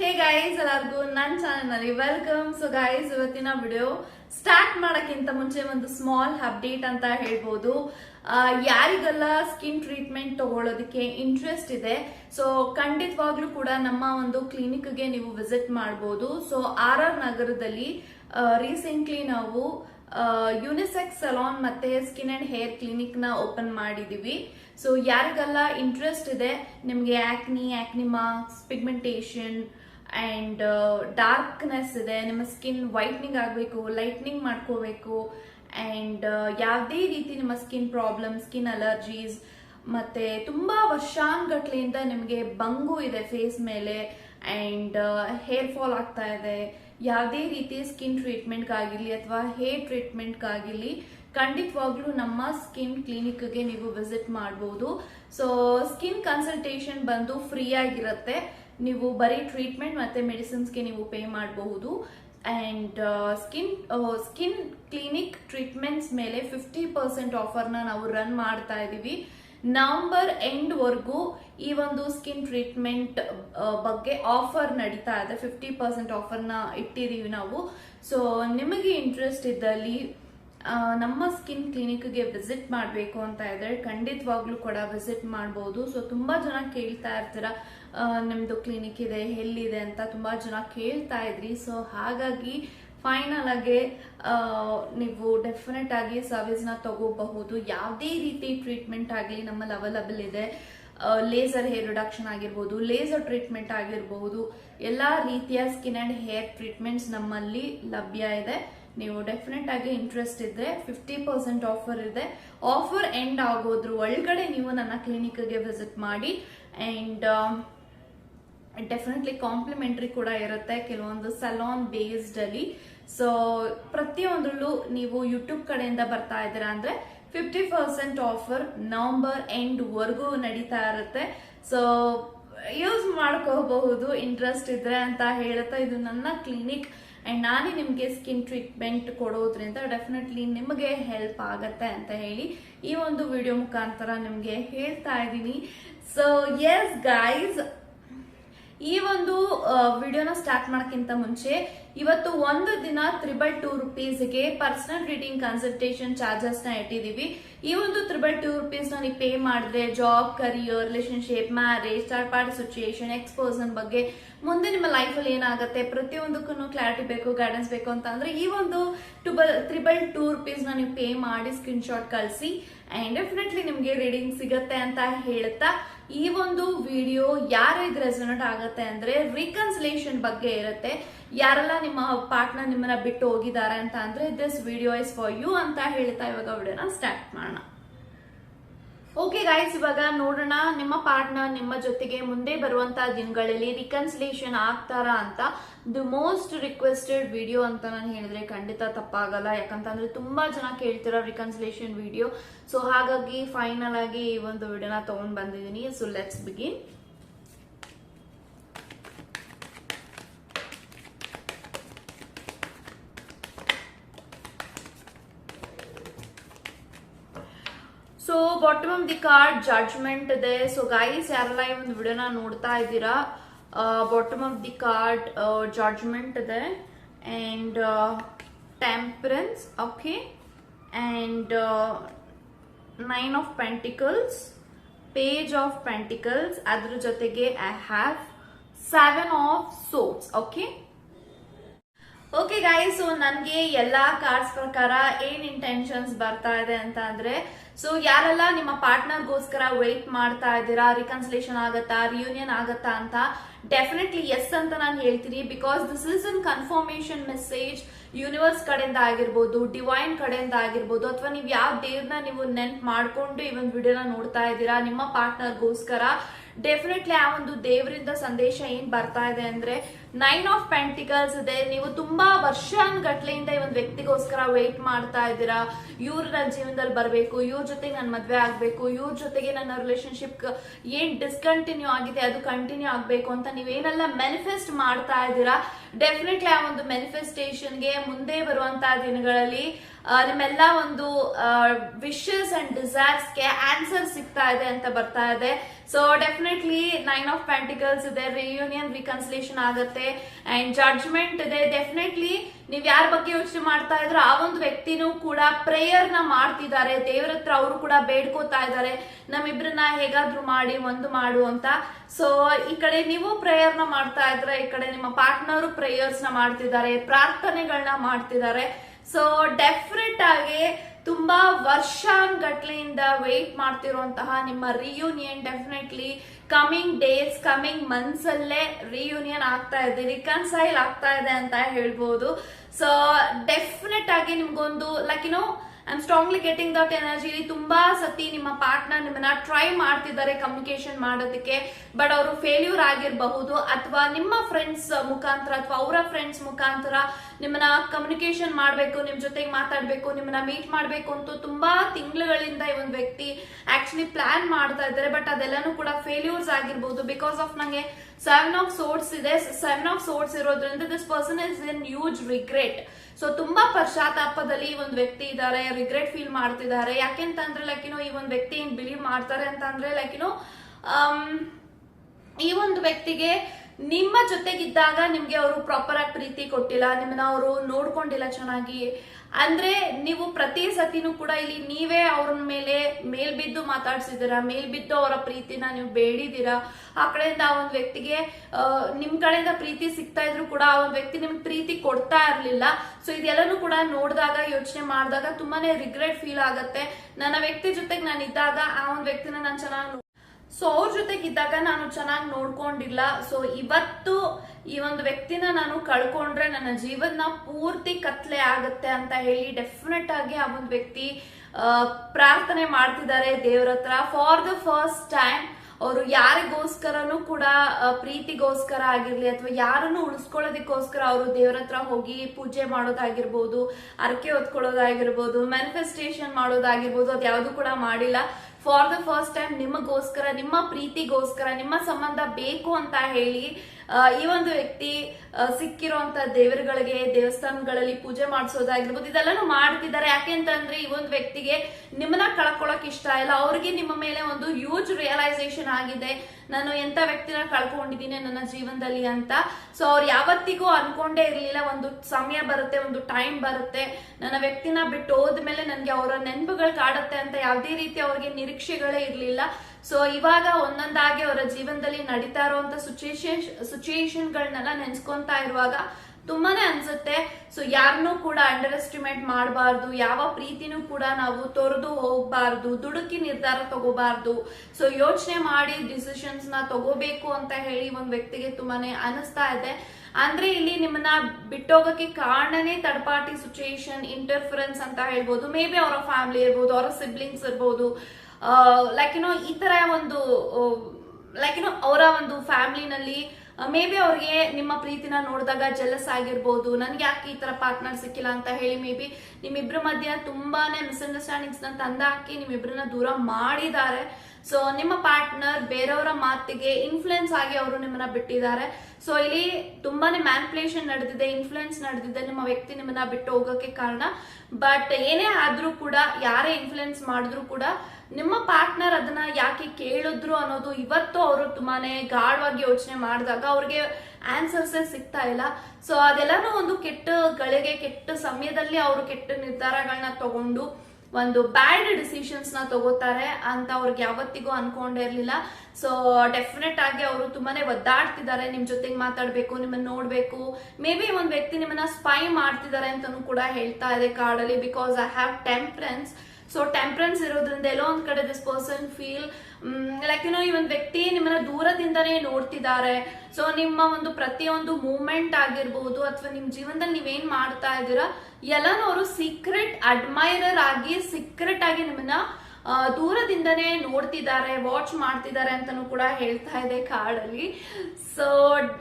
Hey guys ಎಲ್ಲರಿಗೂ ನನ್ನ ಚಾನಲ್ನಲ್ಲಿ ವೆಲ್ಕಮ್ ಸೊ ಗೈಸ್ ಇವತ್ತಿನ ವಿಡಿಯೋ ಸ್ಟಾರ್ಟ್ ಮಾಡೋಕ್ಕಿಂತ ಮುಂಚೆ ಒಂದು ಸ್ಮಾಲ್ ಅಪ್ಡೇಟ್ ಅಂತ ಹೇಳ್ಬೋದು. ಯಾರಿಗೆಲ್ಲ ಸ್ಕಿನ್ ಟ್ರೀಟ್ಮೆಂಟ್ ತಗೊಳ್ಳೋದಕ್ಕೆ ಇಂಟ್ರೆಸ್ಟ್ ಇದೆ ಸೊ ಖಂಡಿತವಾಗ್ಲೂ ಕೂಡ ನಮ್ಮ ಒಂದು ಕ್ಲಿನಿಕ್ಗೆ ನೀವು ವಿಸಿಟ್ ಮಾಡ್ಬೋದು. ಸೊ ಆರ್ ಆರ್ ನಗರದಲ್ಲಿ ರೀಸೆಂಟ್ಲಿ ನಾವು ಯುನಿಸೆಕ್ಸ್ ಸಲಾನ್ ಮತ್ತೆ ಸ್ಕಿನ್ ಅಂಡ್ ಹೇರ್ ಕ್ಲಿನಿಕ್ನ ಓಪನ್ ಮಾಡಿದೀವಿ. ಸೊ ಯಾರಿಗೆಲ್ಲ ಇಂಟ್ರೆಸ್ಟ್ ಇದೆ, ನಿಮಗೆ acne acne marks pigmentation and darkness ಇದೆ, ನಿಮ್ಮ ಸ್ಕಿನ್ ವೈಟ್ನಿಂಗ್ ಆಗಬೇಕು ಲೈಟ್ನಿಂಗ್ ಮಾಡ್ಕೋಬೇಕು. ಆ್ಯಂಡ್ ಯಾವುದೇ ರೀತಿ ನಿಮ್ಮ ಸ್ಕಿನ್ ಪ್ರಾಬ್ಲಮ್ ಸ್ಕಿನ್ ಅಲರ್ಜೀಸ್ ಮತ್ತು ತುಂಬ ವರ್ಷಾನ್ಗಟ್ಲೆಯಿಂದ ನಿಮಗೆ ಬಂಗು ಇದೆ ಫೇಸ್ ಮೇಲೆ. ಆ್ಯಂಡ್ ಹೇರ್ ಫಾಲ್ ಆಗ್ತಾ ಇದೆ. ಯಾವುದೇ ರೀತಿ ಸ್ಕಿನ್ ಟ್ರೀಟ್ಮೆಂಟ್ಗಾಗಿರಲಿ ಅಥವಾ ಹೇರ್ ಟ್ರೀಟ್ಮೆಂಟ್ಗಾಗಿರ್ಲಿ ಖಂಡಿತವಾಗ್ಲೂ ನಮ್ಮ ಸ್ಕಿನ್ ಕ್ಲಿನಿಕ್ಗೆ ನೀವು ವಿಸಿಟ್ ಮಾಡಬಹುದು ಸೊ ಸ್ಕಿನ್ ಕನ್ಸಲ್ಟೇಷನ್ ಬಂದು ಫ್ರೀ ಆಗಿರುತ್ತೆ. ನೀವು ಬರೀ ಟ್ರೀಟ್ಮೆಂಟ್ ಮತ್ತೆ ಮೆಡಿಸಿನ್ಸ್ಗೆ ನೀವು ಪೇ ಮಾಡಬಹುದು. And skin skin clinic treatments ಮೇಲೆ ಫಿಫ್ಟಿ ಪರ್ಸೆಂಟ್ ಆಫರ್ನ ನಾವು ರನ್ ಮಾಡ್ತಾ ಇದ್ದೀವಿ ನವಂಬರ್ ಎಂಡ್ ವರ್ಗೂ ಈ ಒಂದು ಸ್ಕಿನ್ ಟ್ರೀಟ್ಮೆಂಟ್ ಬಗ್ಗೆ ಆಫರ್ ನಡೀತಾ ಇದೆ. ಫಿಫ್ಟಿ ಪರ್ಸೆಂಟ್ ಆಫರ್ನ ಇಟ್ಟಿದ್ದೀವಿ ನಾವು. ಸೊ ನಿಮಗೆ ಇಂಟ್ರೆಸ್ಟ್ ಇದ್ದಲ್ಲಿ ನಮ್ಮ ಸ್ಕಿನ್ ಕ್ಲಿನಿಕ್ಗೆ ವಿಸಿಟ್ ಮಾಡಬೇಕು ಅಂತ ಇದ್ರೆ ಖಂಡಿತವಾಗ್ಲೂ ಕೂಡ ವಿಸಿಟ್ ಮಾಡ್ಬೋದು. ಸೊ ತುಂಬಾ ಜನ ಕೇಳ್ತಾ ಇರ್ತೀರ ನಮ್ಮದು ನಿಮ್ದು ಕ್ಲಿನಿಕ್ ಇದೆ, ಎಲ್ಲಿದೆ ಅಂತ ತುಂಬಾ ಜನ ಕೇಳ್ತಾ ಇದ್ರಿ. ಸೊ ಹಾಗಾಗಿ ಫೈನಲ್ ಆಗಿ ನೀವು ಡೆಫಿನೆಟ್ ಆಗಿ ಸರ್ವಿಸ್ನ ತಗೋಬಹುದು. ಯಾವುದೇ ರೀತಿ ಟ್ರೀಟ್ಮೆಂಟ್ ಆಗಲಿ ನಮ್ಮಲ್ಲಿ ಅವೈಲಬಲ್ ಇದೆ. ಲೇಸರ್ ಹೇರ್ ರಿಡಕ್ಷನ್ ಆಗಿರ್ಬೋದು ಲೇಸರ್ ಟ್ರೀಟ್ಮೆಂಟ್ ಆಗಿರ್ಬೋದು. ಎಲ್ಲಾ ರೀತಿಯ ಸ್ಕಿನ್ ಅಂಡ್ ಹೇರ್ ಟ್ರೀಟ್ಮೆಂಟ್ಸ್ ನಮ್ಮಲ್ಲಿ ಲಭ್ಯ ಇದೆ. ನೀವು ಡೆಫಿನೆಟ್ ಆಗಿ ಇಂಟ್ರೆಸ್ಟ್ ಇದ್ರೆ ಫಿಫ್ಟಿ ಪರ್ಸೆಂಟ್ ಆಫರ್ ಇದೆ. ಆಫರ್ ಎಂಡ್ ಆಗೋದ್ರ ಒಳಗಡೆ ನೀವು ನನ್ನ ಕ್ಲಿನಿಕ್ಗೆ ವಿಸಿಟ್ ಮಾಡಿ ಅಂಡ್ ಡೆಫಿನೆಟ್ಲಿ ಕಾಂಪ್ಲಿಮೆಂಟ್ರಿ ಕೂಡ ಇರುತ್ತೆ ಕೆಲವೊಂದು ಸಲಾನ್ ಬೇಸ್ಡ್ ಅಲ್ಲಿ. ಸೊ ಪ್ರತಿಯೊಂದರಲ್ಲೂ ನೀವು ಯೂಟ್ಯೂಬ್ ಕಡೆಯಿಂದ ಬರ್ತಾ ಇದ್ದೀರಾ ಅಂದ್ರೆ fifty percent offer November end ವರ್ಗೂ ನಡೀತಾ ಇರುತ್ತೆ. ಸೊ ಯೂಸ್ ಮಾಡ್ಕೋಬಹುದು ಇಂಟ್ರೆಸ್ಟ್ ಇದ್ರೆ ಅಂತ ಹೇಳುತ್ತಾ ಇದು ನನ್ನ ಕ್ಲಿನಿಕ್ ಅಂಡ್ ನಾನೇ ನಿಮಗೆ ಸ್ಕಿನ್ ಟ್ರೀಟ್ಮೆಂಟ್ ಕೊಡೋದ್ರಿಂದ ಡೆಫಿನೆಟ್ಲಿ ನಿಮಗೆ ಹೆಲ್ಪ್ ಆಗತ್ತೆ ಅಂತ ಹೇಳಿ ಈ ಒಂದು ವಿಡಿಯೋ ಮುಖಾಂತರ ನಿಮಗೆ ಹೇಳ್ತಾ ಇದ್ದೀನಿ. ಸೊ ಎಸ್ ಗೈಸ್ ಈ ಒಂದು ವಿಡಿಯೋನ ಸ್ಟಾರ್ಟ್ ಮಾಡೋಕ್ಕಿಂತ ಮುಂಚೆ ಇವತ್ತು ಒಂದು ದಿನ ತ್ರಿಬಲ್ ಟೂ ರುಪೀಸ್ಗೆ ಪರ್ಸನಲ್ ರೀಡಿಂಗ್ ಕನ್ಸಲ್ಟೇಷನ್ ಚಾರ್ಜಸ್ನ ಇಟ್ಟಿದೀವಿ. ಈ ಒಂದು ತ್ರಿಬಲ್ ಟೂ ರುಪೀಸ್ ನೀವು ಪೇ ಮಾಡಿದ್ರೆ job career relationship marriage third party situation ಎಕ್ಸ್ಪೋಸನ್ ಬಗ್ಗೆ ಮುಂದೆ ನಿಮ್ಮ ಲೈಫ್ ಅಲ್ಲಿ ಏನಾಗುತ್ತೆ ಪ್ರತಿಯೊಂದಕ್ಕೂ ಕ್ಲಾರಿಟಿ ಬೇಕು ಗೈಡೆನ್ಸ್ ಬೇಕು ಅಂತ ಅಂದ್ರೆ ಈ ಒಂದು ಟುಬಲ್ ತ್ರಿಬಲ್ ಟೂ ರುಪೀಸ್ ನೀವು ಪೇ ಮಾಡಿ ಸ್ಕ್ರೀನ್ಶಾಟ್ ಕಳಿಸಿ. ಅಂಡ್ ಡೆಫಿನೆಟ್ಲಿ ನಿಮ್ಗೆ ರೀಡಿಂಗ್ ಸಿಗತ್ತೆ ಅಂತ ಹೇಳ್ತಾ ಈ ಒಂದು ವಿಡಿಯೋ ಯಾರು ಇದು ರೆಸೊನೇಟ್ ಆಗುತ್ತೆ ಅಂದ್ರೆ ರೀಕನ್ಸಿಲೇಷನ್ ಬಗ್ಗೆ ಇರುತ್ತೆ. ಯಾರೆಲ್ಲ ನಿಮ್ಮ ಪಾರ್ಟ್ನರ್ ನಿಮ್ಮನ್ನ ಬಿಟ್ಟು ಹೋಗಿದ್ದಾರೆ ಅಂತ ಅಂದರೆ this video is for you ಅಂತ ಹೇಳ್ತಾ ಇವಾಗ ವಿಡಿಯೋನ ಸ್ಟಾರ್ಟ್ ಮಾಡೋಣ. ಓಕೆ ಗಾಯ್ಸ್ ಇವಾಗ ನೋಡೋಣ ನಿಮ್ಮ ಪಾರ್ಟ್ನರ್ ನಿಮ್ಮ ಜೊತೆಗೆ ಮುಂದೆ ಬರುವಂತ ದಿನಗಳಲ್ಲಿ ರಿಕನ್ಸಿಲೇಷನ್ ಆಗ್ತಾರ ಅಂತ ದಿ ಮೋಸ್ಟ್ ರಿಕ್ವೆಸ್ಟೆಡ್ ವಿಡಿಯೋ ಅಂತ ನಾನು ಹೇಳಿದ್ರೆ ಖಂಡಿತ ತಪ್ಪಾಗಲ್ಲ. ಯಾಕಂತಂದ್ರೆ ತುಂಬಾ ಜನ ಕೇಳ್ತಿರೋ ರಿಕನ್ಸಿಲೇಷನ್ ವಿಡಿಯೋ ಸೊ ಹಾಗಾಗಿ ಫೈನಲ್ ಆಗಿ ಈ ಒಂದು ವಿಡಿಯೋನ ತಗೊಂಡ್ ಬಂದಿದ್ದೀನಿ. So let's begin so bottom of the card judgment ಇದೆ. ಸೊ ಗೈಸ್ ಯಾರೆಲ್ಲ ಈ ಒಂದು ವಿಡಿಯೋನ ನೋಡ್ತಾ ಇದ್ದೀರಾ? Bottom of the card judgment ಇದೆ. And temperance okay and nine of pentacles page of pentacles ಅದ್ರ ಜೊತೆಗೆ I have seven of swords okay okay guys so ನನಗೆ ಎಲ್ಲಾ ಕಾರ್ಡ್ಸ್ ಪ್ರಕಾರ ಏನ್ ಇಂಟೆನ್ಷನ್ಸ್ ಬರ್ತಾ ಇದೆ ಅಂತ ಅಂದ್ರೆ ಸೊ ಯಾರೆಲ್ಲ ನಿಮ್ಮ ಪಾರ್ಟ್ನರ್ಗೋಸ್ಕರ ವೆಯ್ಟ್ ಮಾಡ್ತಾ ಇದ್ದೀರಾ ರಿಕನ್ಸಿಲೇಷನ್ ಆಗತ್ತಾ ರಿಯೂನಿಯನ್ ಆಗತ್ತಾ ಅಂತ ಡೆಫಿನೆಟ್ಲಿ ಎಸ್ ಅಂತ ನಾನು ಹೇಳ್ತೀನಿ because this is an confirmation message universe ಕಡೆಯಿಂದ ಆಗಿರ್ಬೋದು ಡಿವೈನ್ ಕಡೆಯಿಂದ ಆಗಿರ್ಬೋದು, ಅಥವಾ ನೀವು ಯಾವ ದೇವ್ರನ್ನ ನೀವು ನೆನ್ಪು ಮಾಡಿಕೊಂಡು ಈ ಒಂದು ವಿಡಿಯೋನ ನೋಡ್ತಾ ಇದ್ದೀರಾ, ನಿಮ್ಮ ಪಾರ್ಟ್ನರ್ಗೋಸ್ಕರ ಡೆಫಿನೆಟ್ಲಿ ಆ ಒಂದು ದೇವರಿಂದ ಸಂದೇಶ ಏನ್ ಬರ್ತಾ ಇದೆ ಅಂದ್ರೆ ನೈನ್ ಆಫ್ ಪೆಂಟಿಕಲ್ಸ್ ಇದೆ. ನೀವು ತುಂಬಾ ವರ್ಷಾನ್ಗಟ್ಲೆಯಿಂದ ಈ ಒಂದು ವ್ಯಕ್ತಿಗೋಸ್ಕರ ವೇಟ್ ಮಾಡ್ತಾ ಇದ್ದೀರಾ. ಇವ್ರ ನನ್ನ ಜೀವನದಲ್ಲಿ ಬರಬೇಕು, ಇವ್ರ ಜೊತೆಗೆ ನನ್ನ ಮದ್ವೆ ಆಗ್ಬೇಕು, ಇವ್ರ ಜೊತೆಗೆ ನನ್ನ ರಿಲೇಶನ್ಶಿಪ್ ಏನ್ ಡಿಸ್ಕಂಟಿನ್ಯೂ ಆಗಿದೆ, ಅದು ಕಂಟಿನ್ಯೂ ಆಗ್ಬೇಕು ಅಂತ ನೀವೇನೆಲ್ಲ ಮ್ಯಾನಿಫೆಸ್ಟ್ ಮಾಡ್ತಾ ಇದ್ದೀರಾ? ಡೆಫಿನೆಟ್ಲಿ ಆ ಒಂದು ಮ್ಯಾನಿಫೆಸ್ಟೇಷನ್ಗೆ ಮುಂದೆ ಬರುವಂತಹ ದಿನಗಳಲ್ಲಿ ನಿಮ್ಮೆಲ್ಲ ಒಂದು ವಿಶಸ್ ಅಂಡ್ ಡಿಸೈರ್ಸ್ಗೆ ಆನ್ಸರ್ ಸಿಗ್ತಾ ಇದೆ ಅಂತ ಬರ್ತಾ ಇದೆ. So definitely nine of pentacles ಇದೆ ರಿಯೂನಿಯನ್ ರಿಕನ್ಸಿಲೇಷನ್ ಆಗುತ್ತೆ ಅಂಡ್ ಜಡ್ಜ್ಮೆಂಟ್ ಇದೆ. ಡೆಫಿನೆಟ್ಲಿ ನೀವ್ ಯಾರ ಬಗ್ಗೆ ಯೋಚನೆ ಮಾಡ್ತಾ ಇದ್ರೆ ಆ ಒಂದು ವ್ಯಕ್ತಿನೂ ಕೂಡ ಪ್ರೇಯರ್ನ ಮಾಡ್ತಿದ್ದಾರೆ. ದೇವ್ರ ಹತ್ರ ಅವರು ಕೂಡ ಬೇಡ್ಕೋತಾ ಇದ್ದಾರೆ. ನಮ್ಮಿಬ್ರನ್ನ ಹೇಗಾದ್ರೂ ಮಾಡಿ, ಒಂದು ಮಾಡು ಅಂತ. ಸೊ ಈ ಕಡೆ ನೀವು ಪ್ರೇಯರ್ನ ಮಾಡ್ತಾ ಇದ್ರೆ, ಈ ಕಡೆ ನಿಮ್ಮ ಪಾರ್ಟ್ನರ್ ಪ್ರೇಯರ್ಸ್ನ ಮಾಡ್ತಿದ್ದಾರೆ ಪ್ರಾರ್ಥನೆಗಳನ್ನ ಮಾಡ್ತಿದ್ದಾರೆ. ಸೊ ಡೆಫಿನೆಟ್ ಆಗಿ ತುಂಬಾ ವರ್ಷಾನ್ಗಟ್ಲೆಯಿಂದ ವೆಯ್ಟ್ ಮಾಡ್ತಿರುವಂತಹ ನಿಮ್ಮ reunion definitely coming days coming months ಅಲ್ಲೇ ರಿಯೂನಿಯನ್ ಆಗ್ತಾ ಇದೆ ರಿಕನ್ಸೈಲ್ ಆಗ್ತಾ ಇದೆ ಅಂತ ಹೇಳ್ಬೋದು. ಸೊ ಡೆಫಿನೆಟ್ ಆಗಿ ನಿಮ್ಗೊಂದು like you know I am strongly getting that energy ತುಂಬಾ ಸತಿ ನಿಮ್ಮ ಪಾರ್ಟ್ನರ್ ನಿಮ್ಮನ್ನ ಟ್ರೈ ಮಾಡ್ತಿದ್ದಾರೆ ಕಮ್ಯುನಿಕೇಶನ್ ಮಾಡೋದಕ್ಕೆ ಬಟ್ ಅವರು ಫೇಲ್ಯೂರ್ ಆಗಿರಬಹುದು, ಅಥವಾ ನಿಮ್ಮ ಫ್ರೆಂಡ್ಸ್ ಮುಖಾಂತರ, ಅಥವಾ ಅವರ ಫ್ರೆಂಡ್ಸ್ ಮುಖಾಂತರ ನಿಮ್ಮನ್ನ ಕಮ್ಯುನಿಕೇಶನ್ ಮಾಡಬೇಕು, ನಿಮ್ ಜೊತೆಗೆ ಮಾತಾಡ್ಬೇಕು, ನಿಮ್ಮನ್ನ ಮೀಟ್ ಮಾಡಬೇಕು ಅಂತ ತುಂಬಾ ತಿಂಗಳುಗಳಿಂದ ಈ ಒಂದು ವ್ಯಕ್ತಿ ಆಕ್ಚುಲಿ ಪ್ಲಾನ್ ಮಾಡ್ತಾ ಇದ್ದಾರೆ ಬಟ್ ಅದೆಲ್ಲನೂ ಕೂಡ ಫೇಲ್ಯೂರ್ಸ್ ಆಗಿರ್ಬೋದು. ಬಿಕಾಸ್ ಆಫ್ ನಂಗೆ ಸೆವೆನ್ ಆಫ್ ಸೋರ್ಟ್ಸ್ ಇದೆ. ಸೆವೆನ್ ಆಫ್ ಸೋರ್ಟ್ಸ್ ಇರೋದ್ರಿಂದ this person is in huge regret so ತುಂಬಾ ಪಶ್ಚಾತ್ತಾಪದಲ್ಲಿ ಈ ಒಂದು ವ್ಯಕ್ತಿ ಇದ್ದಾರೆ ರಿಗ್ರೆಟ್ ಫೀಲ್ ಮಾಡ್ತಿದ್ದಾರೆ. ಯಾಕೆಂತಂದ್ರೆ ಲೈಕ್ ಏನೋ ಈ ಒಂದು ವ್ಯಕ್ತಿ ಏನ್ ಬಿಲೀವ್ ಮಾಡ್ತಾರೆ ಅಂತಂದ್ರೆ ಲೈಕ್ ಏನೋ ಈ ಒಂದು ವ್ಯಕ್ತಿಗೆ ನಿಮ್ಮ ಜೊತೆಗಿದ್ದಾಗ ನಿಮ್ಗೆ ಅವರು ಪ್ರಾಪರ್ ಆಗಿ ಪ್ರೀತಿ ಕೊಟ್ಟಿಲ್ಲ ನಿಮ್ಮನ್ನ ಅವರು ನೋಡ್ಕೊಂಡಿಲ್ಲ ಚೆನ್ನಾಗಿ. ಅಂದ್ರೆ ನೀವು ಪ್ರತಿ ಸತಿನೂ ಕೂಡ ಇಲ್ಲಿ ನೀವೇ ಅವ್ರ ಮೇಲೆ ಮೇಲ್ಬಿದ್ದು ಮಾತಾಡ್ಸಿದ್ದೀರಾ ಮೇಲ್ಬಿದ್ದು ಅವರ ಪ್ರೀತಿನ ನೀವು ಬೇಡಿದೀರಾ ಆ ಕಡೆಯಿಂದ ಆ ಒಂದು ವ್ಯಕ್ತಿಗೆ ನಿಮ್ ಕಡೆಯಿಂದ ಪ್ರೀತಿ ಸಿಗ್ತಾ ಇದ್ರು ಕೂಡ ಆ ಒಂದು ವ್ಯಕ್ತಿ ನಿಮ್ಗೆ ಪ್ರೀತಿ ಕೊಡ್ತಾ ಇರ್ಲಿಲ್ಲ. ಸೊ ಇದೆಲ್ಲನೂ ಕೂಡ ನೋಡಿದಾಗ, ಯೋಚನೆ ಮಾಡಿದಾಗ ತುಂಬಾನೇ ರಿಗ್ರೆಟ್ ಫೀಲ್ ಆಗತ್ತೆ. ನನ್ನ ವ್ಯಕ್ತಿ ಜೊತೆಗೆ ನಾನು ಇದ್ದಾಗ ಆ ಒಂದು ವ್ಯಕ್ತಿನ ನಾನು ಚೆನ್ನಾಗಿ ಸೊ ಅವ್ರ ಜೊತೆಗಿದ್ದಾಗ ನಾನು ಚೆನ್ನಾಗಿ ನೋಡ್ಕೊಂಡಿಲ್ಲ. ಸೊ ಇವತ್ತು ಈ ಒಂದು ವ್ಯಕ್ತಿನ ನಾನು ಕಳ್ಕೊಂಡ್ರೆ ನನ್ನ ಜೀವನ ಪೂರ್ತಿ ಕತ್ಲೆ ಆಗತ್ತೆ ಅಂತ ಹೇಳಿ ಡೆಫಿನೆಟ್ ಆಗಿ ಆ ಒಂದು ವ್ಯಕ್ತಿ ಪ್ರಾರ್ಥನೆ ಮಾಡ್ತಿದ್ದಾರೆ ದೇವ್ರ ಹತ್ರ. ಫಾರ್ ದ ಫಸ್ಟ್ ಟೈಮ್ ಅವರು ಯಾರಿಗೋಸ್ಕರನೂ ಕೂಡ ಪ್ರೀತಿಗೋಸ್ಕರ ಆಗಿರ್ಲಿ ಅಥವಾ ಯಾರನ್ನು ಉಳಿಸ್ಕೊಳ್ಳೋದಕ್ಕೋಸ್ಕರ ಅವರು ದೇವ್ರ ಹತ್ರ ಹೋಗಿ ಪೂಜೆ ಮಾಡೋದಾಗಿರ್ಬೋದು ಅರಕೆ ಹೊತ್ಕೊಳ್ಳೋದಾಗಿರ್ಬೋದು ಮ್ಯಾನಿಫೆಸ್ಟೇಷನ್ ಮಾಡೋದಾಗಿರ್ಬೋದು ಅದು ಯಾವುದು ಕೂಡ ಮಾಡಿಲ್ಲ. ಫಾರ್ ದ ಫಸ್ಟ್ ಟೈಮ್ ನಿಮಗೋಸ್ಕರ ನಿಮ್ಮ ಪ್ರೀತಿಗೋಸ್ಕರ ನಿಮ್ಮ ಸಂಬಂಧ ಬೇಕು ಅಂತ ಹೇಳಿ ಈ ಒಂದು ವ್ಯಕ್ತಿ ಸಿಕ್ಕಿರುವಂತ ದೇವರುಗಳಿಗೆ, ದೇವಸ್ಥಾನಗಳಲ್ಲಿ ಪೂಜೆ ಮಾಡಿಸೋದಾಗಿರ್ಬೋದು, ಇದೆಲ್ಲನೂ ಮಾಡ್ತಿದ್ದಾರೆ. ಯಾಕೆ ಅಂತಂದ್ರೆ ಈ ಒಂದು ವ್ಯಕ್ತಿಗೆ ನಿಮ್ಮನ್ನ ಕಳ್ಕೊಳಕ್ ಇಷ್ಟ ಇಲ್ಲ. ಅವ್ರಿಗೆ ನಿಮ್ಮ ಮೇಲೆ ಒಂದು ಹ್ಯೂಜ್ ರಿಯಲೈಸೇಷನ್ ಆಗಿದೆ. ನಾನು ಎಂತ ವ್ಯಕ್ತಿನ ಕಳ್ಕೊಂಡಿದ್ದೀನಿ ನನ್ನ ಜೀವನದಲ್ಲಿ ಅಂತ. ಸೊ ಅವ್ರು ಯಾವತ್ತಿಗೂ ಅನ್ಕೊಂಡೇ ಇರಲಿಲ್ಲ. ಒಂದು ಸಮಯ ಬರುತ್ತೆ, ಒಂದು ಟೈಮ್ ಬರುತ್ತೆ. ನನ್ನ ವ್ಯಕ್ತಿನ ಬಿಟ್ಟು ಹೋದ್ಮೇಲೆ ನನ್ಗೆ ಅವರ ನೆನಪುಗಳು ಕಾಡುತ್ತೆ ಅಂತ ಯಾವುದೇ ರೀತಿ ಅವ್ರಿಗೆ ನಿರೀಕ್ಷೆಗಳೇ ಇರ್ಲಿಲ್ಲ. ಸೊ ಇವಾಗ ಒಂದೊಂದಾಗಿ ಅವರ ಜೀವನದಲ್ಲಿ ನಡೀತಾ ಇರುವಂತ ಸಿಚುಯೇಷನ್ ಸಿಚುಯೇಷನ್ಗಳನ್ನೆಲ್ಲ ನೆನ್ಸ್ಕೊಂತಾ ಇರುವಾಗ ತುಂಬಾನೇ ಅನ್ಸುತ್ತೆ. ಸೊ ಯಾರನ್ನೂ ಕೂಡ ಅಂಡರ್ ಎಸ್ಟಿಮೇಟ್ ಮಾಡಬಾರ್ದು. ಯಾವ ಪ್ರೀತಿನೂ ಕೂಡ ನಾವು ತೊರೆದು ಹೋಗ್ಬಾರ್ದು. ದುಡುಕಿ ನಿರ್ಧಾರ ತಗೋಬಾರ್ದು. ಸೊ ಯೋಚನೆ ಮಾಡಿ ಡಿಸಿಷನ್ಸ್ನ ತಗೋಬೇಕು ಅಂತ ಹೇಳಿ ಒಂದು ವ್ಯಕ್ತಿಗೆ ತುಂಬಾನೇ ಅನಿಸ್ತಾ ಇದೆ. ಅಂದ್ರೆ ಇಲ್ಲಿ ನಿಮ್ಮನ್ನ ಬಿಟ್ಟೋಗಕ್ಕೆ ಕಾರಣನೇ ತಡಪಾಟಿ ಸಿಚುಯೇಷನ್ ಇಂಟರ್ಫರೆನ್ಸ್ ಅಂತ ಹೇಳ್ಬೋದು. ಮೇ ಬಿ ಅವರ ಫ್ಯಾಮಿಲಿ ಇರ್ಬೋದು, ಅವರ ಸಿಬ್ಲಿಂಗ್ಸ್ ಇರ್ಬೋದು. ಲೈಕ್ ಏನೋ ಈ ತರ ಒಂದು ಲೈಕ್ ಏನೋ ಅವರ ಒಂದು ಫ್ಯಾಮಿಲಿನಲ್ಲಿ ಮೇ ಬಿ ಅವ್ರಿಗೆ ನಿಮ್ಮ ಪ್ರೀತಿನ ನೋಡಿದಾಗ ಜೆಲಸ್ ಆಗಿರ್ಬೋದು, ನನ್ಗೆ ಯಾಕೆ ಈ ತರ ಪಾರ್ಟ್ನರ್ ಸಿಕ್ಕಿಲ್ಲ ಅಂತ ಹೇಳಿ ಮೇ ಬಿ ನಿಮ್ಮಿಬ್ರ ಮಧ್ಯ ತುಂಬಾನೇ ಮಿಸ್ಅಂಡರ್ಸ್ಟ್ಯಾಂಡಿಂಗ್ಸ್ನ ತಂದಾಕಿ ನಿಮ್ಮಿಬ್ರನ್ನ ದೂರ ಮಾಡಿದ್ದಾರೆ. ಸೊ ನಿಮ್ಮ ಪಾರ್ಟ್ನರ್ ಬೇರೆಯವರ ಮಾತಿಗೆ ಇನ್ಫ್ಲುಯೆನ್ಸ್ ಆಗಿ ಅವರು ನಿಮ್ಮನ್ನ ಬಿಟ್ಟಿದ್ದಾರೆ. ಸೊ ಇಲ್ಲಿ ತುಂಬಾನೇ ಮ್ಯಾನ್ಪುಲೇಷನ್ ನಡೆದಿದೆ ಇನ್ಫ್ಲುಯೆನ್ಸ್ ನಡೆದಿದೆ ನಿಮ್ಮ ವ್ಯಕ್ತಿ ನಿಮ್ಮನ್ನ ಬಿಟ್ಟು ಹೋಗೋಕೆ ಕಾರಣ. ಬಟ್ ಏನೇ ಆದ್ರೂ ಕೂಡ, ಯಾರೇ ಇನ್ಫ್ಲುಯೆನ್ಸ್ ಮಾಡಿದ್ರು ಕೂಡ ನಿಮ್ಮ ಪಾರ್ಟ್ನರ್ ಅದನ್ನ ಯಾಕೆ ಕೇಳಿದ್ರು ಅನ್ನೋದು ಇವತ್ತು ಅವರು ತುಂಬಾನೇ ಗಾಢವಾಗಿ ಯೋಚನೆ ಮಾಡಿದಾಗ ಅವ್ರಿಗೆ ಆನ್ಸರ್ಸ್ ಸಿಗ್ತಾ ಇಲ್ಲ. ಸೊ ಅದೆಲ್ಲಾನು ಒಂದು ಕೆಟ್ಟ ಗಳಿಗೆ, ಕೆಟ್ಟ ಸಮಯದಲ್ಲಿ ಅವರು ಕೆಟ್ಟ ನಿರ್ಧಾರಗಳನ್ನ ತಗೊಂಡು ಒಂದು ಬ್ಯಾಡ್ ಡಿಸಿಷನ್ಸ್ನ ತಗೋತಾರೆ ಅಂತ ಅವ್ರಿಗೆ ಯಾವತ್ತಿಗೂ ಅನ್ಕೊಂಡೇ ಇರ್ಲಿಲ್ಲ. ಸೊ ಡೆಫಿನೆಟ್ ಆಗಿ ಅವರು ತುಂಬಾನೇ ಒದ್ದಾಡ್ತಿದ್ದಾರೆ. ನಿಮ್ ಜೊತೆಗೆ ಮಾತಾಡ್ಬೇಕು ನಿಮ್ಮನ್ನ ನೋಡ್ಬೇಕು. ಮೇ ಬಿ ಒಂದ್ ವ್ಯಕ್ತಿ ನಿಮ್ಮನ್ನ ಸ್ಪೈ ಮಾಡ್ತಿದ್ದಾರೆ ಅಂತಲೂ ಕೂಡ ಹೇಳ್ತಾ ಇದೆ ಕಾರ್ಡಲ್ಲಿ because I have temperance so temperance ಇರೋದ್ರಿಂದ ಎಲ್ಲೋ ಒಂದ್ ಕಡೆ ದಿಸ್ ಪರ್ಸನ್ ಫೀಲ್ ಲೈಕ್ ಏನೋ ಈ ಒಂದು ವ್ಯಕ್ತಿ ನಿಮ್ಮನ್ನ ದೂರದಿಂದನೇ ನೋಡ್ತಿದ್ದಾರೆ. ಸೊ ನಿಮ್ಮ ಒಂದು ಪ್ರತಿಯೊಂದು ಮೂಮೆಂಟ್ ಆಗಿರ್ಬಹುದು ಅಥವಾ ನಿಮ್ ಜೀವನದಲ್ಲಿ ನೀವೇನ್ ಮಾಡ್ತಾ ಇದ್ದೀರಾ, ಎಲ್ಲಾನು ಅವರು ಸೀಕ್ರೆಟ್ ಅಡ್ಮೈರರ್ ಆಗಿ ಸೀಕ್ರೆಟ್ ಆಗಿ ನಿಮ್ಮನ್ನ ದೂರದಿಂದನೇ ನೋಡ್ತಿದ್ದಾರೆ ವಾಚ್ ಮಾಡ್ತಿದ್ದಾರೆ ಅಂತಾನು ಕೂಡ ಹೇಳ್ತಾ ಇದೆ ಕಾರ್ಡಲ್ಲಿ ಸೊ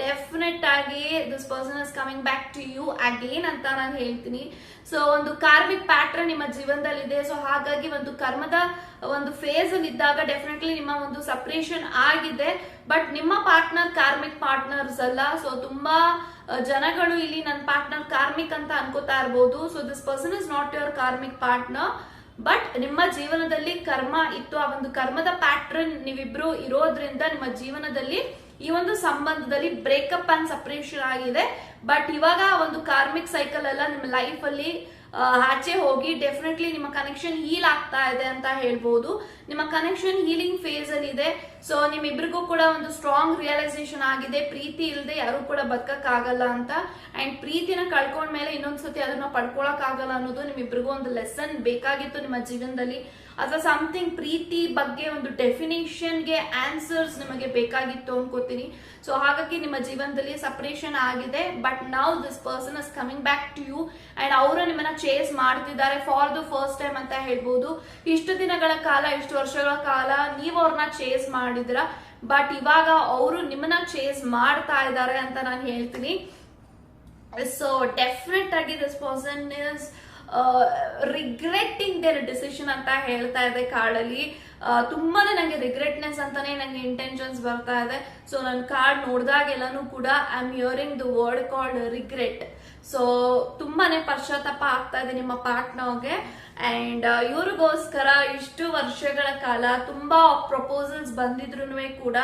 ಡೆಫಿನೆಟ್ ಆಗಿ this person is coming back to you again ಅಂತ ನಾನು ಹೇಳ್ತೀನಿ. ಸೊ ಒಂದು ಕಾರ್ಮಿಕ್ ಪ್ಯಾಟ್ರನ್ ನಿಮ್ಮ ಜೀವನದಲ್ಲಿ ಇದೆ ಸೊ ಹಾಗಾಗಿ ಒಂದು ಕರ್ಮದ ಒಂದು ಫೇಸ್ ಅಲ್ಲಿ ಇದ್ದಾಗ ಡೆಫಿನೆಟ್ಲಿ ನಿಮ್ಮ ಒಂದು ಸಪ್ರೇಷನ್ ಆಗಿದೆ. ಬಟ್ ನಿಮ್ಮ ಪಾರ್ಟ್ನರ್ ಕಾರ್ಮಿಕ್ ಪಾರ್ಟ್ನರ್ಸ್ ಅಲ್ಲ. ಸೊ ತುಂಬಾ ಜನಗಳು ಇಲ್ಲಿ ನನ್ನ ಪಾರ್ಟ್ನರ್ ಕಾರ್ಮಿಕ್ ಅಂತ ಅನ್ಕೋತಾ ಇರ್ಬೋದು. So this person is not your karmic partner but ನಿಮ್ಮ ಜೀವನದಲ್ಲಿ ಕರ್ಮ ಇತ್ತು, ಆ ಒಂದು ಕರ್ಮದ ಪ್ಯಾಟ್ರನ್ ನೀವಿಬ್ರು ಇರೋದ್ರಿಂದ ನಿಮ್ಮ ಜೀವನದಲ್ಲಿ ಈ ಒಂದು ಸಂಬಂಧದಲ್ಲಿ ಬ್ರೇಕಪ್ ಅಂಡ್ ಸಪ್ರೇಷನ್ ಆಗಿದೆ. ಬಟ್ ಇವಾಗ ಒಂದು ಕಾರ್ಮಿಕ್ ಸೈಕಲ್ ಎಲ್ಲ ನಿಮ್ಮ ಲೈಫ್ ಅಲ್ಲಿ ಆಚೆ ಹೋಗಿ ಡೆಫಿನೆಟ್ಲಿ ನಿಮ್ಮ ಕನೆಕ್ಷನ್ ಹೀಲ್ ಆಗ್ತಾ ಇದೆ ಅಂತ ಹೇಳ್ಬೋದು. ನಿಮ್ಮ ಕನೆಕ್ಷನ್ ಹೀಲಿಂಗ್ ಫೇಸ್ ಅಲ್ಲಿ ಇದೆ. ಸೊ ನಿಮ್ಮಿಬ್ರಿಗೂ ಕೂಡ ಒಂದು ಸ್ಟ್ರಾಂಗ್ ರಿಯಲೈಸೇಷನ್ ಆಗಿದೆ. ಪ್ರೀತಿ ಇಲ್ಲದೆ ಯಾರು ಕೂಡ ಬದುಕಕ್ ಆಗಲ್ಲ ಅಂತ. ಅಂಡ್ ಪ್ರೀತಿನ ಕಳ್ಕೊಂಡ್ಮೇಲೆ ಇನ್ನೊಂದ್ಸತಿ ಅದನ್ನ ಪಡ್ಕೊಳಕ್ ಆಗಲ್ಲ ಅನ್ನೋದು ನಿಮ್ಮಿಬ್ರಿಗೂ ಒಂದು ಲೆಸನ್ ಬೇಕಾಗಿತ್ತು ನಿಮ್ಮ ಜೀವನದಲ್ಲಿ. ಅಥವಾ ಸಮಥಿಂಗ್ ಪ್ರೀತಿ ಬಗ್ಗೆ ಒಂದು ಡೆಫಿನೇಷನ್ಗೆ ಆನ್ಸರ್ಸ್ ನಿಮಗೆ ಬೇಕಾಗಿತ್ತು ಅನ್ಕೋತೀನಿ. ಸೊ ಹಾಗಾಗಿ ನಿಮ್ಮ ಜೀವನದಲ್ಲಿ ಸಪ್ರೇಷನ್ ಆಗಿದೆ. But now this person is coming back to you and ಅವರು ನಿಮ್ಮನ್ನ ಚೇಸ್ ಮಾಡ್ತಿದ್ದಾರೆ ಫಾರ್ ದ ಫಸ್ಟ್ ಟೈಮ್ ಅಂತ ಹೇಳ್ಬೋದು. ಇಷ್ಟು ದಿನಗಳ ಕಾಲ, ಇಷ್ಟು ವರ್ಷಗಳ ಕಾಲ ನೀವು ಅವ್ರನ್ನ ಚೇಸ್ ಮಾಡಿದ್ರ ಬಟ್ ಇವಾಗ ಅವರು ನಿಮ್ಮನ್ನ ಚೇಸ್ ಮಾಡ್ತಾ ಇದ್ದಾರೆ ಅಂತ ನಾನು ಹೇಳ್ತೀನಿ. ಸೊ ಡೆಫಿನೆಟ್ ಆಗಿ this person is regretting their decision ಅಂತ ಹೇಳ್ತಾ ಇದೆ ಕಾರ್ಡಲ್ಲಿ ತುಂಬಾನೇ ನಂಗೆ ರಿಗ್ರೆಟ್ನೆಸ್ ಅಂತಾನೆ ನಂಗೆ ಇಂಟೆನ್ಷನ್ಸ್ ಬರ್ತಾ ಇದೆ. ಸೊ ನನ್ನ ಕಾರ್ಡ್ ನೋಡಿದಾಗೆಲ್ಲನೂ ಕೂಡ I am hearing the word called regret so ತುಂಬಾನೇ ಪಶ್ಚಾತ್ತಾಪ ಆಗ್ತಾ ಇದೆ ನಿಮ್ಮ ಪಾರ್ಟ್ನರ್ಗೆ ಅಂಡ್ ಇವ್ರಿಗೋಸ್ಕರ ಇಷ್ಟು ವರ್ಷಗಳ ಕಾಲ ತುಂಬಾ ಪ್ರಪೋಸಲ್ಸ್ ಬಂದಿದ್ರು ಕೂಡ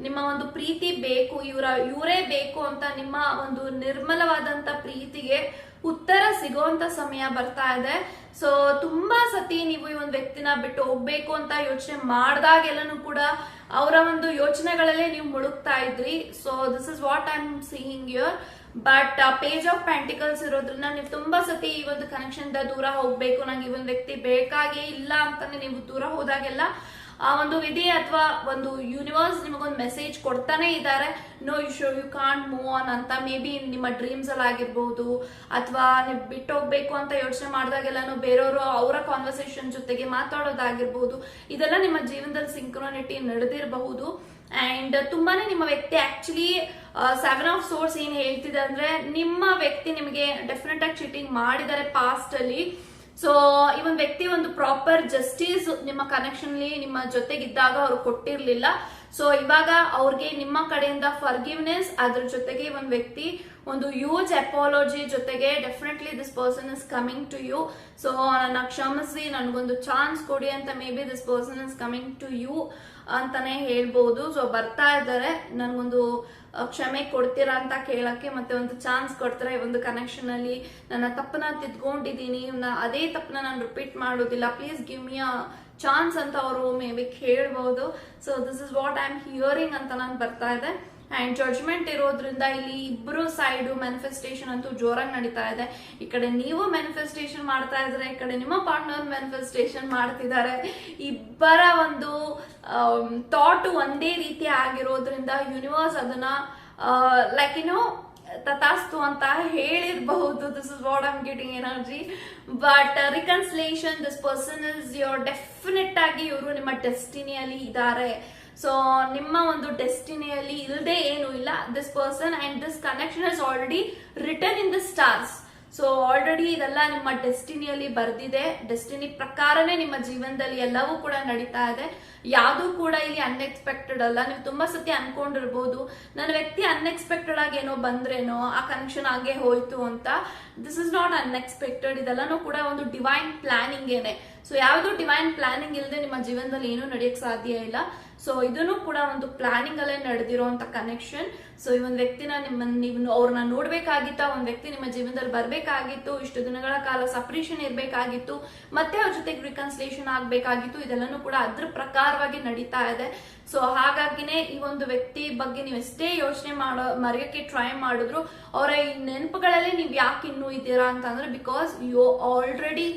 ನಿಮ್ಮ ಒಂದು ಪ್ರೀತಿ ಬೇಕು, ಇವರ, ಇವರೇ ಬೇಕು ಅಂತ ನಿಮ್ಮ ಒಂದು ನಿರ್ಮಲವಾದಂತ ಪ್ರೀತಿಗೆ ಉತ್ತರ ಸಿಗುವಂತ ಸಮಯ ಬರ್ತಾ ಇದೆ. ಸೊ ತುಂಬಾ ಸತಿ ನೀವು ಈ ಒಂದು ವ್ಯಕ್ತಿನ ಬಿಟ್ಟು ಹೋಗ್ಬೇಕು ಅಂತ ಯೋಚನೆ ಮಾಡಿದಾಗೆಲ್ಲನೂ ಕೂಡ ಅವರ ಒಂದು ಯೋಚನೆಗಳಲ್ಲೇ ನೀವು ಮುಳುಗ್ತಾ ಇದ್ರಿ. So this is what I am seeing your but page of pentacles ಇರೋದ್ರಿಂದ ನೀವು ತುಂಬಾ ಸತಿ ಈ ಒಂದು ಕನೆಕ್ಷನ್ ದೂರ ಹೋಗ್ಬೇಕು. ನಂಗೆ ಈ ಒಂದು ವ್ಯಕ್ತಿ ಬೇಕಾಗೇ ಇಲ್ಲ ಅಂತಾನೆ ನೀವು ದೂರ ಹೋದಾಗೆಲ್ಲ ಆ ಒಂದು ವಿಧಿ ಅಥವಾ ಒಂದು ಯೂನಿವರ್ಸ್ ನಿಮಗೊಂದು ಮೆಸೇಜ್ ಕೊಡ್ತಾನೆ ಇದ್ದಾರೆ. No you show you can't move on ಅಂತ. ಮೇ ಬಿ ನಿಮ್ಮ ಡ್ರೀಮ್ಸ್ ಅಲ್ಲಿ ಆಗಿರ್ಬೋದು, ಅಥವಾ ನೀವು ಬಿಟ್ಟು ಹೋಗ್ಬೇಕು ಅಂತ ಯೋಚನೆ ಮಾಡಿದಾಗೆಲ್ಲನೂ ಬೇರೆಯವರು ಅವರ ಕಾನ್ವರ್ಸೇಷನ್ ಜೊತೆಗೆ ಮಾತಾಡೋದಾಗಿರ್ಬೋದು. ಇದೆಲ್ಲ ನಿಮ್ಮ ಜೀವನದಲ್ಲಿ ಸಿಂಕ್ರೋನಿಟಿ ನಡೆದಿರಬಹುದು. ಅಂಡ್ ತುಂಬಾನೇ ನಿಮ್ಮ ವ್ಯಕ್ತಿ ಆಕ್ಚುಲಿ ಸೆವೆನ್ ಆಫ್ ಸೋರ್ಸ್ ಏನ್ ಹೇಳ್ತಿದೆ ಅಂದ್ರೆ, ನಿಮ್ಮ ವ್ಯಕ್ತಿ ನಿಮಗೆ ಡೆಫಿನೆಟ್ ಆಗಿ ಚೀಟಿಂಗ್ ಮಾಡಿದ್ದಾರೆ ಪಾಸ್ಟ್ ಅಲ್ಲಿ. ಸೊ ಈ ಒಂದು ವ್ಯಕ್ತಿ ಒಂದು ಪ್ರಾಪರ್ ಜಸ್ಟಿಸ್ ನಿಮ್ಮ ಕನೆಕ್ಷನ್ ನಿಮ್ಮ ಜೊತೆಗಿದ್ದಾಗ ಅವ್ರು ಕೊಟ್ಟಿರ್ಲಿಲ್ಲ. ಸೊ ಇವಾಗ ಅವ್ರಿಗೆ ನಿಮ್ಮ ಕಡೆಯಿಂದ ಫರ್ಗಿವ್ನೆಸ್ ಅದ್ರ ಜೊತೆಗೆ ಒಂದು ವ್ಯಕ್ತಿ ಒಂದು ಯೂಜ್ ಅಪಾಲಜಿ ಜೊತೆಗೆ definitely this person is coming to you so ನನ್ನ ಕ್ಷಮಿಸಿ, ನನಗೊಂದು ಚಾನ್ಸ್ ಕೊಡಿ ಅಂತ maybe this person is coming to you ಅಂತಾನೆ ಹೇಳ್ಬೋದು. ಸೊ ಬರ್ತಾ ಇದ್ದಾರೆ. ನನ್ಗೊಂದು ಕ್ಷಮೆ ಕೊಡ್ತೀರಾ ಅಂತ ಕೇಳಕ್ಕೆ ಮತ್ತೆ ಒಂದು ಚಾನ್ಸ್ ಕೊಡ್ತೀರಾ? ಈ ಒಂದು ಕನೆಕ್ಷನ್ ಅಲ್ಲಿ ನನ್ನ ತಪ್ಪನ ತಿದ್ಕೊಂಡಿದ್ದೀನಿ. ಅದೇ ತಪ್ಪನ್ನ ನಾನು ರಿಪೀಟ್ ಮಾಡೋದಿಲ್ಲ please give me a chance ಅಂತ ಅವರು maybe ಕೇಳ್ಬಹುದು so this is what I am hearing ಅಂತ ನಾನು ಬರ್ತಾ ಇದೆ ಅಂಡ್ ಜಡ್ಜ್ಮೆಂಟ್ ಇರೋದ್ರಿಂದ ಇಲ್ಲಿ ಇಬ್ಬರು ಸೈಡ್ ಮ್ಯಾನಿಫೆಸ್ಟೇಷನ್ ಅಂತೂ ಜೋರಾಗಿ ನಡೀತಾ ಇದೆ. ಈ ಕಡೆ ನೀವು ಮ್ಯಾನಿಫೆಸ್ಟೇಷನ್ ಮಾಡ್ತಾ ಇದ್ರೆ, ಈ ಕಡೆ ನಿಮ್ಮ ಪಾರ್ಟ್ನರ್ ಮ್ಯಾನಿಫೆಸ್ಟೇಷನ್ ಮಾಡ್ತಿದ್ದಾರೆ. ಇಬ್ಬರ ಒಂದು ಥಾಟ್ ಒಂದೇ ರೀತಿ ಆಗಿರೋದ್ರಿಂದ ಯೂನಿವರ್ಸ್ ಅದನ್ನ ಲೈಕ್ ಏನೋ ತಥಾಸ್ತು ಅಂತ ಹೇಳಿರಬಹುದು. This is what I'm getting energy but reconciliation this person is your definite ಆಗಿ ಇವರು ನಿಮ್ಮ ಡೆಸ್ಟಿನಿಯಲ್ಲಿ ಇದ್ದಾರೆ. ಸೊ ನಿಮ್ಮ ಒಂದು ಡೆಸ್ಟಿನಿಯಲ್ಲಿ ಇಲ್ಲದೆ ಏನು ಇಲ್ಲ. This person and this connection is already return in the stars so already ಇದೆಲ್ಲ ನಿಮ್ಮ ಡೆಸ್ಟಿನಿಯಲ್ಲಿ ಬರ್ದಿದೆ. ಡೆಸ್ಟಿನಿ ಪ್ರಕಾರನೇ ನಿಮ್ಮ ಜೀವನದಲ್ಲಿ ಎಲ್ಲವೂ ಕೂಡ ನಡೀತಾ ಇದೆ. ಯಾವುದು ಕೂಡ ಇಲ್ಲಿ ಅನ್ಎಕ್ಸ್ಪೆಕ್ಟೆಡ್ ಅಲ್ಲ. ನೀವು ತುಂಬಾ ಸತಿ ಅನ್ಕೊಂಡಿರ್ಬೋದು. ನನ್ನ ವ್ಯಕ್ತಿ ಅನ್ಎಕ್ಸ್ಪೆಕ್ಟೆಡ್ ಆಗಿ ಏನೋ ಬಂದ್ರೇನೋ, ಆ ಕನೆಕ್ಷನ್ ಆಗೇ ಹೋಯ್ತು ಅಂತ ದಿಸ್ ಇಸ್ ನಾಟ್ ಅನ್ಎಕ್ಸ್ಪೆಕ್ಟೆಡ್ ಇದೆಲ್ಲನೂ ಕೂಡ ಒಂದು ಡಿವೈನ್ ಪ್ಲಾನಿಂಗ್ ಏನೆ. ಸೊ ಯಾವುದು ಡಿವೈನ್ ಪ್ಲಾನಿಂಗ್ ಇಲ್ಲದೆ ನಿಮ್ಮ ಜೀವನದಲ್ಲಿ ಏನೂ ನಡೆಯಕ್ ಸಾಧ್ಯ ಇಲ್ಲ. ಸೊ ಇದನ್ನು ಕೂಡ ಒಂದು ಪ್ಲಾನಿಂಗ್ ಅಲ್ಲೇ ನಡೆದಿರುವಂತ ಕನೆಕ್ಷನ್ ಸೊ ಈ ಒಂದು ವ್ಯಕ್ತಿನ ನಿಮ್ಮ ನೀವು ಅವ್ರನ್ನ ನೋಡ್ಬೇಕಾಗಿತ್ತ ಒಂದು ವ್ಯಕ್ತಿ ನಿಮ್ಮ ಜೀವನದಲ್ಲಿ ಬರ್ಬೇಕಾಗಿತ್ತು, ಇಷ್ಟು ದಿನಗಳ ಕಾಲ ಸಪ್ರೇಷನ್ ಇರಬೇಕಾಗಿತ್ತು, ಮತ್ತೆ ಅವ್ರ ಜೊತೆಗೆ ರಿಕನ್ಸಿಲೇಷನ್ ಆಗ್ಬೇಕಾಗಿತ್ತು, ಇದೆಲ್ಲನೂ ಕೂಡ ಅದ್ರ ಪ್ರಕಾರವಾಗಿ ನಡೀತಾ ಇದೆ. ಸೊ ಹಾಗಾಗಿನೇ ಈ ಒಂದು ವ್ಯಕ್ತಿ ಬಗ್ಗೆ ನೀವು ಎಷ್ಟೇ ಯೋಚನೆ ಮಾಡೋ, ಮರೆಯೋಕ್ಕೆ ಟ್ರೈ ಮಾಡಿದ್ರು, ಅವರ ಈ ನೆನಪುಗಳಲ್ಲಿ ನೀವು ಯಾಕೆ ಇನ್ನೂ ಇದ್ದೀರಾ ಅಂತಂದ್ರೆ because you already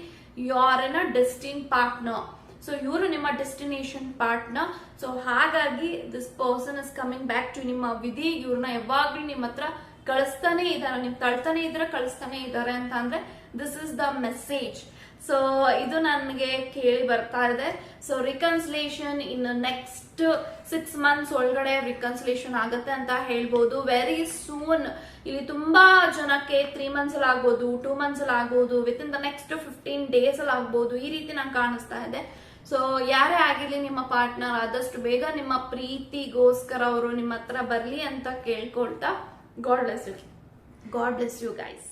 you are an a destined partner so ಇವರು ನಿಮ್ಮ ಡೆಸ್ಟಿನೇಷನ್ ಪಾರ್ಟ್ನರ್ ಸೊ ಹಾಗಾಗಿ this person is coming back to ನಿಮ್ಮ ವಿಧಿ. ಇವ್ರನ್ನ ಯಾವಾಗ್ಲೂ ನಿಮ್ಮ ಹತ್ರ ಕಳಿಸ್ತಾನೆ ಇದ್ದಾರೆ. ನೀವು ತಳ್ತಾನೆ ಇದ್ರೆ ಕಳಿಸ್ತಾನೆ ಇದ್ದಾರೆ ಅಂತ ಅಂದ್ರೆ this is the message so ಇದು ನನಗೆ ಕೇಳಿ ಬರ್ತಾ ಇದೆ. So reconciliation in next six months ಒಳಗಡೆ ರಿಕನ್ಸಿಲೇಷನ್ ಆಗುತ್ತೆ ಅಂತ ಹೇಳ್ಬೋದು. ವೆರಿ ಸೂನ್ ಇಲ್ಲಿ ತುಂಬಾ ಜನಕ್ಕೆ ತ್ರೀ ಮಂತ್ಸ್ ಅಲ್ಲಿ ಆಗ್ಬೋದು ಟೂ ಮಂತ್ಸ್ ಅಲ್ಲಿ ಆಗ್ಬೋದು within the next fifteen days ಅಲ್ಲಿ ಆಗ್ಬೋದು. ಈ ರೀತಿ ನಂಗೆ ಕಾಣಿಸ್ತಾ ಇದೆ. ಸೊ ಯಾರೇ ಆಗಿರ್ಲಿ ನಿಮ್ಮ ಪಾರ್ಟ್ನರ್ ಆದಷ್ಟು ಬೇಗ ನಿಮ್ಮ ಪ್ರೀತಿಗೋಸ್ಕರ ಅವರು ನಿಮ್ಮ ಹತ್ರ ಬರ್ಲಿ ಅಂತ ಕೇಳ್ಕೊಳ್ತಾ God bless you God bless you guys